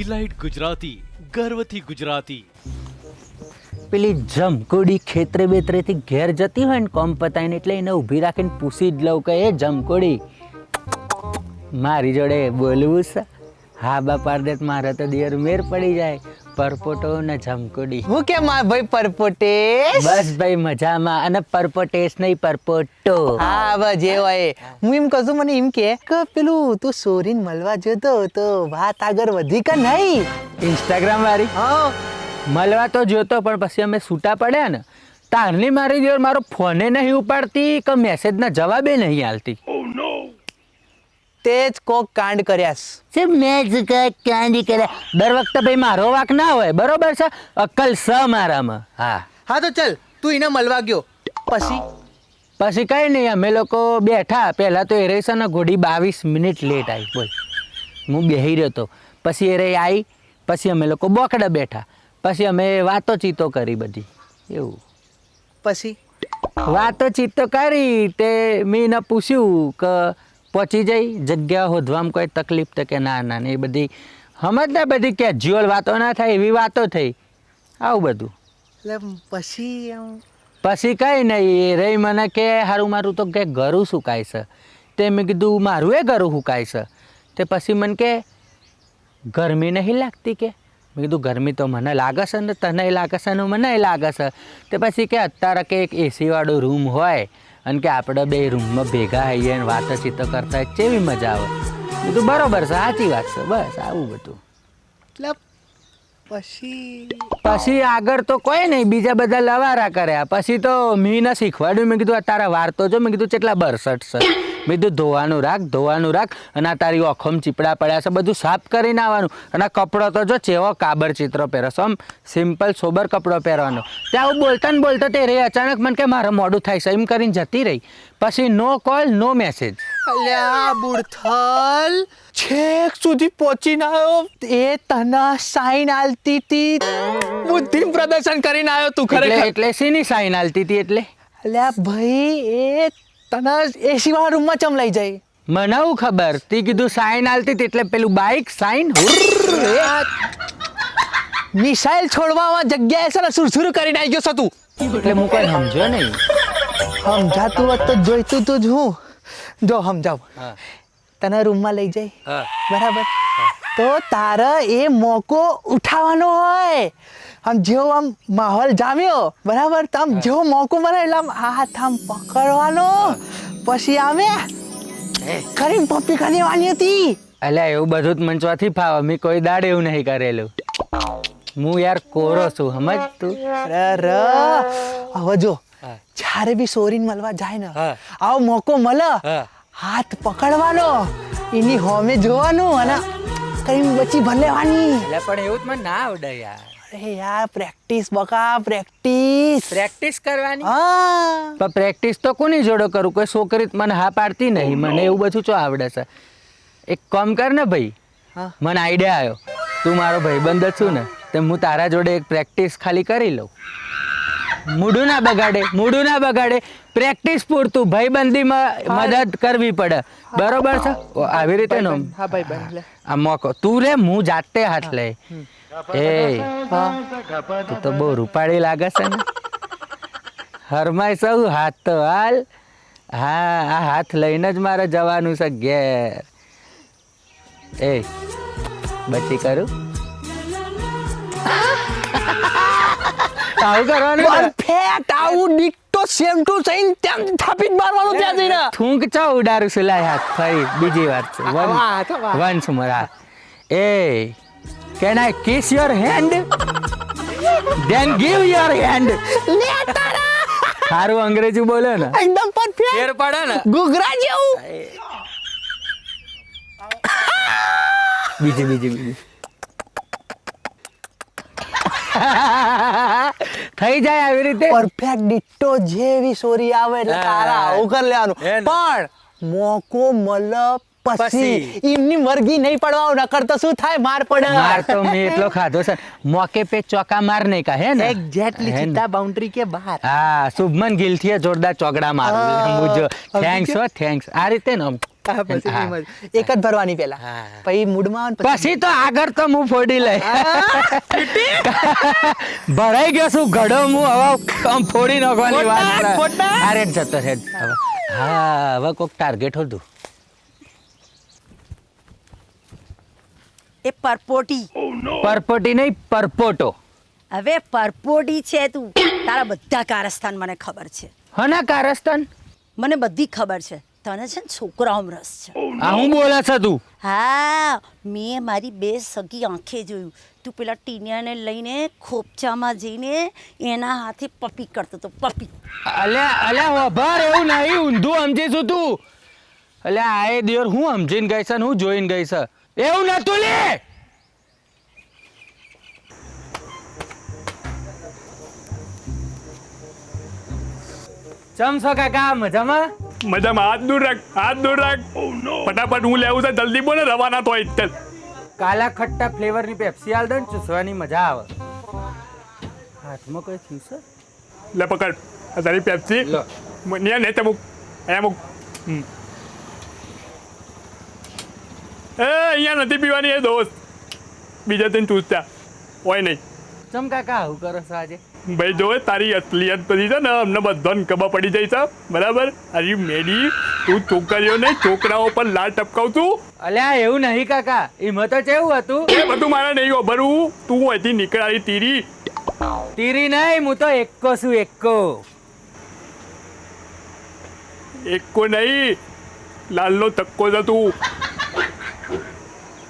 Elite Gujarati, ગર્વથી ગુજરાતી. પેલી જમકોડી ખેતરે બેતરેથી ઘેર જતી હોય ને કોમ પતાઈને એટલે એને ઊભી રાખીને પૂછી જ લઉં કે, એ જમકોડી, મારી જોડે બોલવું છે? હા બા પારદેત મારે તો દિયર મેર પડી જાય પરપોટો ને જમકુડી. હું કે માર ભાઈ પરપોટે બસ ભાઈ મજામાં. અને પરપોટેસ નહીં પરપોટો. હા બસ જે હોય હું એમ કહું મને એમ કે કે પેલું તું સોરીન મળવા જતો તો વાત આગળ વધી કે નહીં? ઇન્સ્ટાગ્રામ વાળી? હા. મળવા તો જોતો પણ પછી અમે છૂટા પડ્યા ને. તારની મારી જોડે મારો ફોને નહીં ઉપાડતી કે મેસેજના જવાબે નહીં આલતી. તે જ કોક કાંડ કર્યાસ છે. મેં જ કાંઈક કાંડી કર્યા. દર વખતે ભાઈ મારો વાક ના હોય. બરોબર છે? અક્કલ સ મારામાં. હા. હા તો ચલ. તું એને મળવા ગયો. પછી? પછી કઈ નહીં. અમે લોકો બેઠા. પહેલા તો એરેસાના ઘોડી બાવીસ મિનિટ લેટ આવી બોલ. હું બેહી રહ્યો હતો પછી એરે આવી પછી અમે લોકો બોકડા બેઠા. પછી અમે વાતો ચીતો કરી બધી. એવું. પછી? વાતો ચીતો કરી તે મેં એને પૂછ્યું કે પહોંચી જઈ જગ્યા હોધવામાં કોઈ તકલીફ તો કે ના ના ને એ બધી સમજને બધી કેજ્યુઅલ વાતો ના થાય એવી વાતો થઈ. આવું બધું. એટલે પછી પછી કઈ નહીં એ રહી મને કે હારું મારું તો કે ઘરું સુકાય છે. તે મેં કીધું મારું એ ઘરું સુકાય છે. તે પછી મને કે ગરમી નહીં લાગતી કે? મેં કીધું ગરમી તો મને લાગે છે ને તને લાગે છે ને મને લાગે છે. તે પછી કે અત્યારે કે એક એસીવાળો રૂમ હોય અને કે આપણે બે રૂમમાં ભેગા થઈએ અને વાતચીતો કરતા કેવી મજા આવે? બધું બરોબર છે સાચી વાત છે બસ આવું બધું. એટલે પછી પછી આગળ તો કોઈ નહીં બીજા બધા લવારા કર્યા. પછી તો મેં ન શીખવાડ્યું મેં કીધું તારા વાર તો જો. મેં કીધું કેટલા બરસઠ છે. મેં કીધું ધોવાનું રાખ ધોવાનું રાખ અને આ તારી ઓખમ ચીપડા પડ્યા છે બધું સાફ કરીને આવવાનું. અને કપડો તો જો ચેવો કાબર ચિત્રો પહેરો છો આમ સિમ્પલ સોબર કપડો પહેરવાનો. ત્યાં હું બોલતા ને બોલતા તે રહી અચાનક મને કે મારે મોડું થાય છે એમ કરીને જતી રહી. પછી નો કોલ નો મેસેજ અલ્યા બુડથલ છેક સુધી પહોંચીને આવ્યો. એ તના સાઈન આલતી હતી બુદ્ધિ પ્રદર્શન કરીને આવ્યો તું ખરેખર. એટલે શીની સાઈન આલતી હતી એટલે? અલ્યા ભાઈ એ તને એસી વાળા રૂમમાં ચમ લઈ જાય? મને હું ખબર. તી કીધું સાઈન આલતી હતી એટલે પેલું બાઇક સાઈન મિસાઇલ છોડવામાં જગ્યાએ છે ને સુરસુર કરીને આવી ગયો તું. એટલે હું કઈ સમજ્યો નહીં. સમજાતું હોત તો જોઈતું તું જ હું. જો સમજાવ. તને રૂમમાં લઈ જાય? બરાબર. તો તારે એ મોકો ઉઠાવવાનો હોય. આમ જેવો આમ માહોલ જામ્યો. બરાબર? તો આમ જેવો મોકો મળે એટલે આમ હાથ આમ પકડવાનો. પછી આવે ખરી પપ્પી કરી દેવાની હતી. એટલે એવું બધું જ મંચવાથી ફાવે. મેં કોઈ દાડ એવું નહીં કરેલું. હું યાર કોરો છું સમજ તું? ર હવે જો. જ્યારે બી સોરીન મળવા જાય ને. આવો મોકો મળે હાથ પકડવાનો એની હોમે જોવાનું અને કઈ બચી ભલે લેવાની એટલે પણ એવું જ મને ના આવડે યાર. અરે યાર પ્રેક્ટિસ બકા પ્રેક્ટિસ પ્રેક્ટિસ કરવાની? હા. પણ પ્રેક્ટિસ તો કોની જોડો કરું? કોઈ છોકરી મને હા પાડતી નહીં મને એવું બધું ચો આવડે છે. એક કામ કર ને ભાઈ હા. મને આઈડિયા આવ્યો તું મારો ભાઈબંધ જ છું ને તો હું તારા જોડે એક પ્રેક્ટિસ ખાલી કરી લઉં. મૂડું ના બગાડે મૂડું ના બગાડે. પ્રેક્ટિસ પૂરતું ભાઈબંધીમાં મદદ કરવી પડે. બરોબર છે? આવી રીતે નો હા ભાઈ આ મોકો. તું રે હું જાતે હાથ લે એ તું તો બહુ રૂપાળી લાગે છે ને. હરમાય સૌ હાથ તો હાલ. હા આ હાથ લઈને જ મારે જવાનું છે ઘેર. એ બચી કરું? આવું કરવાનું? પરફેક્ટ આવું ડિક્ટો સેમ ટુ સેમ તેમ થાપી મારવાનું ત્યાં જઈને. થૂંક ચો ઉડારું છું લાય હાથ ફરી. બીજી વાત છે. One one once more. A can I kiss your hand Then give your hand લે તારા. સારું અંગ્રેજી બોલે ને. એકદમ પરફેક્ટ ફેર પડે ને. ગુગરા જેવું. બીજી બીજી બીજી. થઈ જાય આવી રીતે? પરફેક્ટ ડિટ્ટો જેવી સોરી આવે એટલે તારા આવું કરી લેવાનું. પણ મોકો મળ પછી. એમની મરગી નહીં પડવા નકર તો શું થાય? માર પડે. માર તો મેં એટલો ખાધો છે. મોકે પે ચોકા માર નહીં કહે હે ને? એક્ઝેક્ટલી? સીધા બાઉન્ડ્રી કે બહાર હા શુભમન ગિલથી જોરદાર ચોકડા મારું હા, હું જો સમજી થેન્ક્સ હો થેન્ક્સ આ રીતે ને. એક જ ભરવાની પેલા પછી મૂડમાં પછી તો આગળ તો હું ફોડી લઈ. ભરાઈ ગયો છું ઘડો હું હવે આમ ફોડી નાખવાની વાત રેડ જતો છે હા હવે કોક ટાર્ગેટ હતું. એ પરપોટી. પરપોટી નહીં પરપોટો. હવે પરપોટી છે તું. તારા બધા કારસ્તાન મને ખબર છે. હના કારસ્તાન મને બધી ખબર છે. તને છે ને છોકરાઓમાં રસ છે. આ હું બોલા છે તું? હા મેં મારી બે સગી આંખે જોયું. તું પેલા ટીનિયાને લઈને ખોપચામાં જઈને એના હાથે પપી કરતો તો પપી. અલ્યા અલ્યા વભાર એવું નહીં ઊંધું સમજીશું તું. અલ્યા આ એ દિયોર હું સમજીને ગઈ છે ને હું જોઈને ગઈ છે? એવું નતું લે. ચમસો કાકા મજામાં? મજામાં. હાથ દૂર રાખ હાથ દૂર રાખ. ફટાફટ હું લેવું છે જલ્દી બોલે રવાના તો ચાલ. કાલા ખટ્ટા ફ્લેવરની પેપ્સી આલ દે ને ચૂસવાની મજા આવે. હાથમાં કઈ થયું છે? લે પકડ. તારી પેપ્સી. લો. ને ને તે મૂક. અહીંયા મૂક હમ. એ અહીંયા નથી પીવાની એ દોસ્ત. બીજા તેને ચૂસતા. હોય નહીં. ચમ કાકા આવું કરો છો આજે? ભાઈ જો તારી અસલિયત બધી છે ને અમને બધાને ખબર પડી જાય છે. બરાબર? અરે મેડી તું છોકરીઓને છોકરાઓ પર લાલ ટપકાવતું અલ્યા એવું નહીં કાકા. એમાં તો કેવું હતું? એ બધું મારે નહીં ખબરવું તું અહીંથી નીકળાવી તીરી. તીરી નહીં હું તો એકો છું એકો એકો નહીં. લાલનો તક્કો છે તું.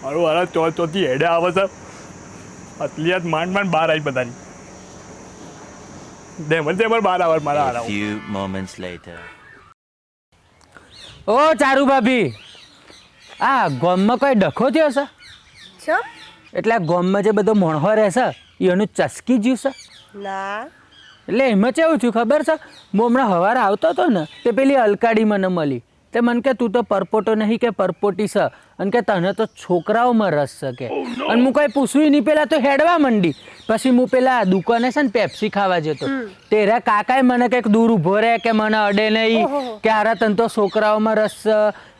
મારું વાળા ચો ચોથી હેડે આવે છે. અતલિયાત માંડ માંડ બહાર આવી બધાની. ડેમર ડેમર બહાર આવે મારા હારા few moments later. ઓ ચારુ ભાભી. આ ગોમમાં કોઈ ડખો થયો છે? છો? એટલે આ ગોમમાં જે બધો મોણહો રહેશે એનું ચસકી જ્યું છે? ના. એટલે એમાં કેવું થયું ખબર છે? હું હમણાં સવારે આવતો હતો ને તે પેલી અલકાડી મને મળી. તે મને કે તું તો પરપોટો નહીં કે પરપોટી છે અને કે તને તો છોકરાઓમાં રસ શકે અને હું કઈ પૂછ્યું નહીં પેલા તો હેડવા મંડી. પછી હું પેલા દુકાને છે ને પેપ્સી ખાવા જતો. તેરા કાકાએ મને કંઈક દૂર ઊભો રહે કે મને અડે નહીં કે આરા તને તો છોકરાઓમાં રસ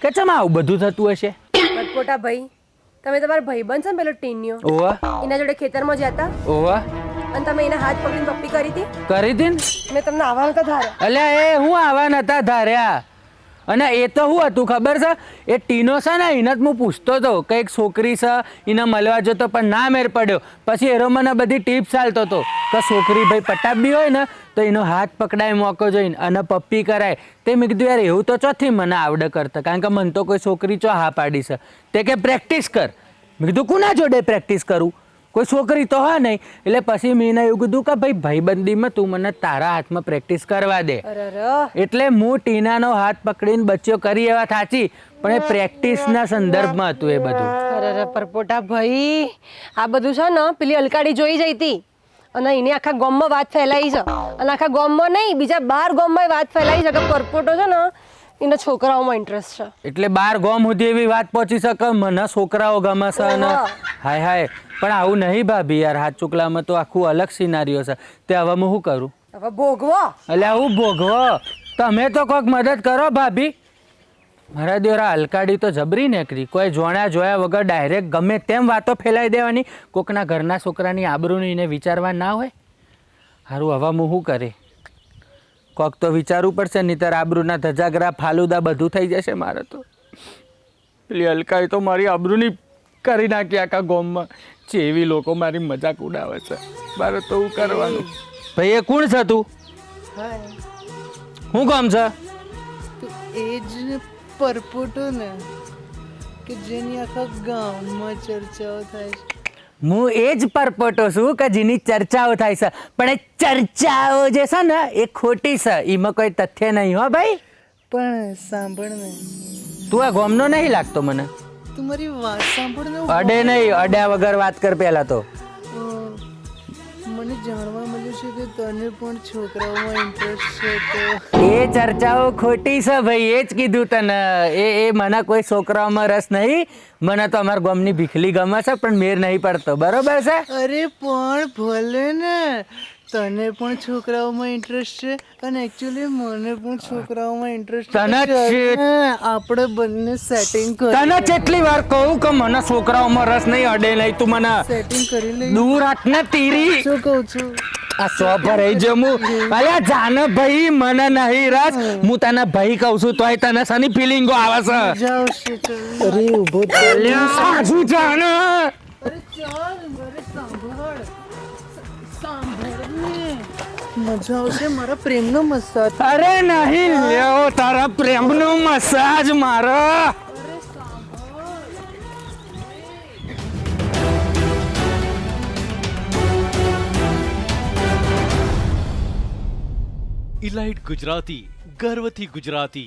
કે ચમ આવું બધું થતું હશે? પરપોટા ભાઈ તમે તમારા ભાઈબંધ છે ને પેલો ટીન્યો? ઓવા એના જોડે ખેતરમાં જતા ઓવા અને તમે એના હાથ પકડીને પપ્પી કરી હતી? કરી હતી ને? મેં તમને આવવાનું તો ધારે અલ્યા એ હું આવા નતા ધાર્યા. અને એ તો શું હતું, ખબર છે? એ ટીનો છે ને, એને જ હું પૂછતો હતો. કંઈક છોકરી છે, એને મળવા જતો, પણ ના મેર પડ્યો. પછી એરો મને બધી ટીપ્સ ચાલતો હતો કે છોકરી ભાઈ પટાબી હોય ને, તો એનો હાથ પકડાય, મોકો જોઈને, અને પપ્પી કરાય. તે મેં કીધું, યાર, એવું તો ચોથી મને આવડે કરતા, કારણ કે મને તો કોઈ છોકરી ચો હા પાડી છે. તે કે, પ્રેક્ટિસ કર. મેં કીધું, કુના જોડે પ્રેક્ટિસ કરું? કોઈ છોકરી તો હા નહીં. એટલે પછી મેં એવું કીધું કે ભાઈ ભાઈબંધીમાં તું મને તારા હાથમાં પ્રેક્ટિસ કરવા દે. એટલે હું ટીનાનો હાથ પકડીને બચ્યો કરી એવા થાચી. પણ એ પ્રેક્ટિસના સંદર્ભમાં હતું એ બધું. પરપોટા ભાઈ આ બધું છે ને પેલી અલકાડી જોઈ જઈ હતી. અને એને આખા ગામમાં વાત ફેલાઈ છે. અને આખા ગામમાં નહીં બીજા બાર ગામમાં વાત ફેલાઈ છે કે પરપોટો છે ને એના છોકરાઓમાં ઇન્ટરેસ્ટ છે. એટલે બાર ગોમ સુધી એવી વાત પહોંચી શકે? મને છોકરાઓ ગમે છે અને હાય હાય. પણ આવું નહીં ભાભી યાર હાથ ચુકલામાં તો આખું અલગ સિનારીઓ છે. તે હવે હું શું કરું? હવે ભોગવો. એટલે આવું ભોગવો. તમે તો કોઈક મદદ કરો ભાભી. મારા દ્વારા હલકાડી તો જબરી નીકળી. કોઈ જોણ્યા જોયા વગર ડાયરેક્ટ ગમે તેમ વાતો ફેલાઈ દેવાની. કોકના ઘરના છોકરાની આબરૂની એને વિચારવા ના હોય. સારું હવા હું શું કરે કોક તો વિચારવું પડશે નહીતર આબરૂના ધજાગરા ફાલુદા બધું થઈ જશે મારે તો. પેલી અલકાએ તો મારી આબરૂની કરી નાખી આખા ગોમમાં. જેવી લોકો મારી મજાક ઉડાવે છે. મારે તો હું કરવાનું. ભાઈ એ કોણ છે તું? શું કામ છે? એ જ પરપોટો ને કે જેની આખા ગામમાં ચર્ચાઓ થાય છે. હું એ જ પરપોટો છું કે જેની ચર્ચાઓ થાય છે. પણ એ ચર્ચાઓ જે છે ને એ ખોટી છે. એમાં કોઈ તથ્ય નહીં હો ભાઈ. પણ સાંભળ ને. તું આ ગોમનો નહીં લાગતો મને? તું મારી વાત સાંભળ ને અડે નહીં અડ્યા વગર વાત કર પહેલા તો. મને જાણવા મળ્યું છે કે તને પણ છોકરાઓમાં ઇન્ટરેસ્ટ છે તો એ ચર્ચાઓ ખોટી છે ભાઈ એ જ કીધું તને. એ એ મને કોઈ છોકરાઓમાં રસ નહીં. મને તો અમારા ગામની ભીખલી ગમે છે પણ મેર નહીં પડતો. બરોબર છે? અરે પણ ભલે ને. તને પણ છોકરાઓમાં ઇન્ટરેસ્ટ છે અને એકચ્યુઅલી મને પણ છોકરાઓમાં ઇન્ટરેસ્ટ તને છે- આપણે બંને સેટિંગ તને કેટલી વાર કહું કે મને છોકરાઓમાં રસ નહીં અડે નહીં તું મને સેટિંગ કરી લે દૂર હાથ ને તીરી. શું કહું છું? આ સો ભરાઈ જમું અલ્યા જાને ભાઈ મને નહીં રસ. હું તને ભાઈ કહું છું તોય તને સની ફિલિંગો આવે છે? અરે ઊભો. અલ્યા સાચું જાને. અરે ચાલ મજા આવશે મારા પ્રેમનો મસાજ. અરે નહીં લેવો તારા પ્રેમનો મસાજ મારો. ઇલાઇટ ગુજરાતી ગર્વથી ગુજરાતી.